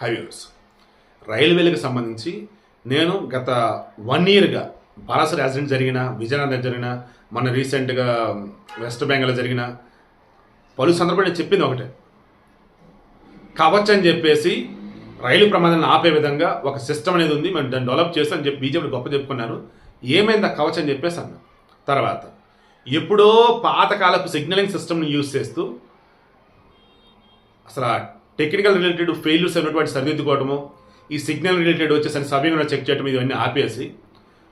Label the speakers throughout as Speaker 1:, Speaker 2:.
Speaker 1: Highways. రైల్వేలకు సంబంధించి నేను గత వన్ ఇయర్గా బాలాసర్ యాక్సిడెంట్ జరిగిన విజయనగరం జరిగిన మన రీసెంట్గా వెస్ట్ బెంగాల్ జరిగిన పలు సందర్భాలు నేను చెప్పింది ఒకటే. కవచ్ అని చెప్పేసి రైలు ప్రమాదాలను ఆపే విధంగా ఒక సిస్టమ్ అనేది ఉంది మేము దాన్ని డెవలప్ చేస్తామని చెప్పి బీజేపీ గొప్ప చెప్పుకున్నారు. ఏమైంది ఆ కవచ్ అని చెప్పేసి అన్న. తర్వాత ఎప్పుడో పాతకాలపు సిగ్నలింగ్ సిస్టమ్ని యూజ్ చేస్తూ అసలు ఆ టెక్నికల్ రిలేటెడ్ ఫెయిల్యూర్స్ అయినటువంటి సరిదిద్దుకోవడము ఈ సిగ్నల్ రిలేటెడ్ వచ్చేసరి సమయంలో చెక్ చేయడం ఇవన్నీ ఆపేసి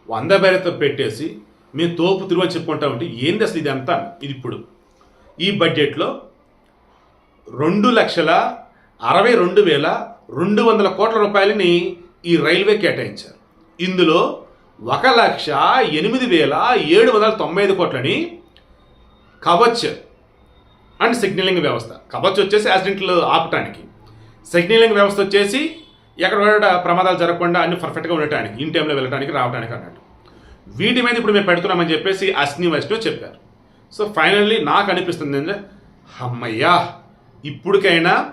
Speaker 1: వంద బేరతో పెట్టేసి మేము తోపు తిరుగు అని చెప్పుకుంటా ఉంటే ఏంది అసలు ఇది అంతా ఇది ఇప్పుడు. ఈ బడ్జెట్లో రెండు లక్షల అరవై రెండు వేల రెండు వందల కోట్ల రూపాయలని ఈ రైల్వే కేటాయించారు. ఇందులో ఒక లక్ష ఎనిమిది వేల ఏడు వందల తొంభై ఐదు కోట్లని కవచ్ అండ్ సిగ్నలింగ్ వ్యవస్థ. కవచ్ వచ్చేసి యాక్సిడెంట్లు ఆపటానికి. సిగ్నలింగ్ వ్యవస్థ వచ్చేసి ఎక్కడ కూడా ప్రమాదాలు జరగకుండా అన్ని పర్ఫెక్ట్గా ఉండటానికి ఇన్ టైంలో వెళ్ళడానికి రావడానికి అన్నట్టు. వీటి మీద ఇప్పుడు మేము పెడుతున్నామని చెప్పేసి అశ్ని వైష్ణవ్ చెప్పారు. సో ఫైనల్లీ నాకు అనిపిస్తుంది ఏంటంటే అమ్మయ్యా ఇప్పటికైనా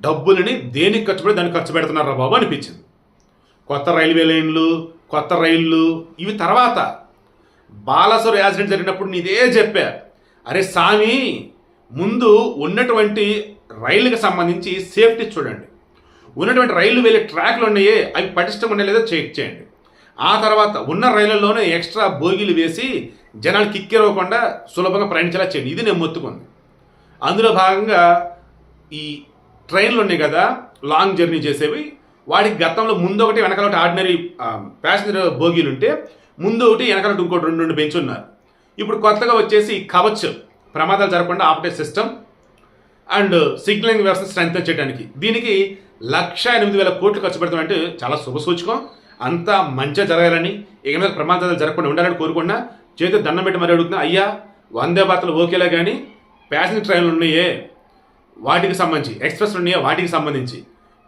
Speaker 1: డబ్బులని దేనికి ఖర్చు పెడితే దానికి ఖర్చు పెడుతున్నారా బాబు అనిపించింది. కొత్త రైల్వే లైన్లు కొత్త రైళ్ళు ఇవి తర్వాత. బాలసూర్ యాక్సిడెంట్ జరిగినప్పుడు నీదే చెప్పా. అరే సామి ముందు ఉన్నటువంటి రైలుకి సంబంధించి సేఫ్టీ చూడండి. ఉన్నటువంటి రైళ్ళు వెళ్ళే ట్రాక్లు ఉన్నాయే అవి పటిష్టం ఉండే లేదో చెక్ చేయండి. ఆ తర్వాత ఉన్న రైళ్ళలోనే ఎక్స్ట్రా బోగీలు వేసి జనాలు కిక్కిరవకుండా సులభంగా ప్రయాణించేలా చేయండి. ఇది నేను మొత్తుకుంది. అందులో భాగంగా ఈ ట్రైన్లు ఉన్నాయి కదా లాంగ్ జర్నీ చేసేవి. వాటికి గతంలో ముందు ఒకటి వెనకాల ఒకటి ఆర్డినరీ ప్యాసింజర్ బోగీలు ఉంటే ముందు ఒకటి వెనకాల ఒకటి ఇంకోటి రెండు రెండు బెంచ్ ఉన్నారు. ఇప్పుడు కొత్తగా వచ్చేసి కవచ్. ప్రమాదాలు జరగకుండా ఆపటే సిస్టమ్ అండ్ సిగ్నలింగ్ వ్యవస్థ స్ట్రెంగ్ చేయడానికి. దీనికి లక్ష ఎనిమిది వేల కోట్లు ఖర్చు పెడతామంటే చాలా శుభ సూచకం. అంతా మంచిగా జరగాలని ఇక మీద ప్రమాదాలు జరగకుండా ఉండాలని కోరుకున్నా చేతి దండం పెట్టి మరి అడుగుతున్నా అయ్యా వందే భారతలు ఓకేలా కానీ ప్యాసింజర్ ట్రైన్లు ఉన్నాయే వాటికి సంబంధించి ఎక్స్ప్రెస్లు ఉన్నాయో వాటికి సంబంధించి.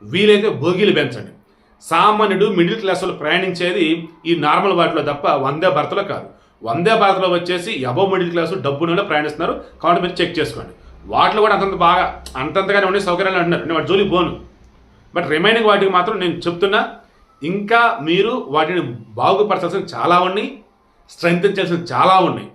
Speaker 1: వీలైతే బోగీలు పెంచండి. సామాన్యుడు మిడిల్ క్లాస్ వాళ్ళు ప్రయాణించేది ఈ నార్మల్ వాటిలో తప్ప వందే భర్తలో కాదు. వందే భారత్లో వచ్చేసి అబో మిడిల్ క్లాస్ డబ్బునలో ప్రయాణిస్తున్నారు. కాబట్టి మీరు చెక్ చేసుకోండి. వాటిలో కూడా అంతంత బాగా అంతంతగానే ఉండే సౌకర్యాలు అంటున్నారు. నేను వాటి జోలికి పోను. బట్ రిమైనింగ్ వాటికి మాత్రం నేను చెప్తున్నా ఇంకా మీరు వాటిని బాగుపరచాల్సిన చాలా ఉన్నాయి స్ట్రెంగ్ చేయాల్సిన చాలా ఉన్నాయి.